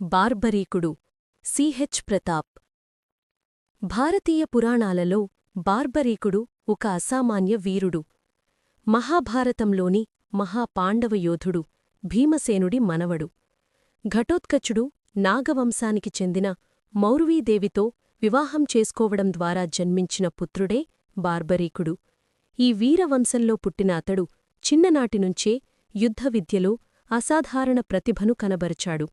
Barbarikudu. CH Pratap. భారతీయ పురాణాలలో బార్బరీకుడు ఒక అసామాన్య వీరుడు. మహాభారతంలోని మహాపాండవయోధుడు భీమసేనుడి మనవడు. ఘటోత్కచుడు నాగవంశానికి చెందిన మౌర్వీదేవితో వివాహం చేసుకోవడం ద్వారా జన్మించిన పుత్రుడే బార్బరీకుడు. ఈ వీరవంశంలో పుట్టిన అతడు చిన్ననాటినుంచే యుద్ధ విద్యలో అసాధారణ ప్రతిభను కనబరచాడు.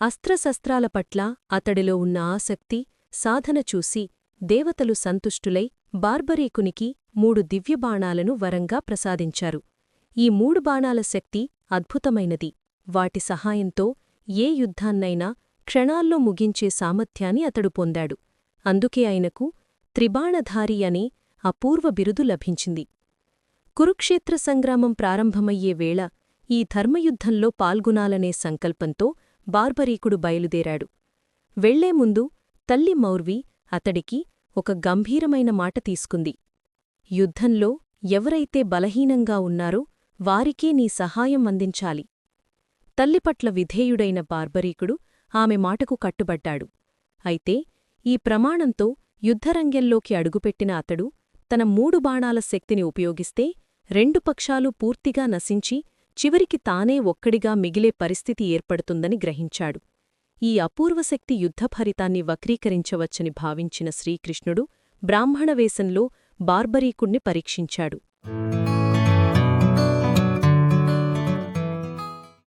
అస్త్రశస్త్రాల పట్ల అతడిలో ఉన్న ఆసక్తి సాధన చూసి దేవతలు సంతుష్టులై బార్బరీకునికి మూడు దివ్యబాణాలను వరంగా ప్రసాదించారు. ఈ మూడు బాణాల శక్తి అద్భుతమైనది. వాటి సహాయంతో ఏ యుద్ధాన్నైనా క్షణాల్లో ముగించే సామర్థ్యాన్ని అతడు పొందాడు. అందుకే ఆయనకు త్రిబాణధారి అనే అపూర్వ బిరుదు లభించింది. కురుక్షేత్ర సంగ్రామం ప్రారంభమయ్యే వేళ ఈ ధర్మయుద్ధంలో పాల్గొనాలనే సంకల్పంతో బార్బరీకుడు బయలుదేరాడు. వెళ్ళే ముందు తల్లి మౌర్వి అతడికి ఒక గంభీరమైన మాట తీసుకుంది. యుద్ధంలో ఎవరైతే బలహీనంగా ఉన్నారో వారికే నీ సహాయం అందించాలి తల్లిపట్ల విధేయుడైన బార్బరీకుడు ఆమె మాటకు కట్టుబడ్డాడు. అయితే ఈ ప్రమాణంతో యుద్ధరంగంలోకి అడుగుపెట్టిన అతడు తన మూడు బాణాల శక్తిని ఉపయోగిస్తే రెండు పక్షాలు పూర్తిగా నశించి చివరికి తానే ఒక్కడిగా మిగిలే పరిస్థితి ఏర్పడుతుందని గ్రహించాడు. ఈ అపూర్వశక్తి యుద్ధఫలితాన్ని వక్రీకరించవచ్చని భావించిన శ్రీకృష్ణుడు బ్రాహ్మణవేశంలో బార్బరీకుణ్ణి పరీక్షించాడు.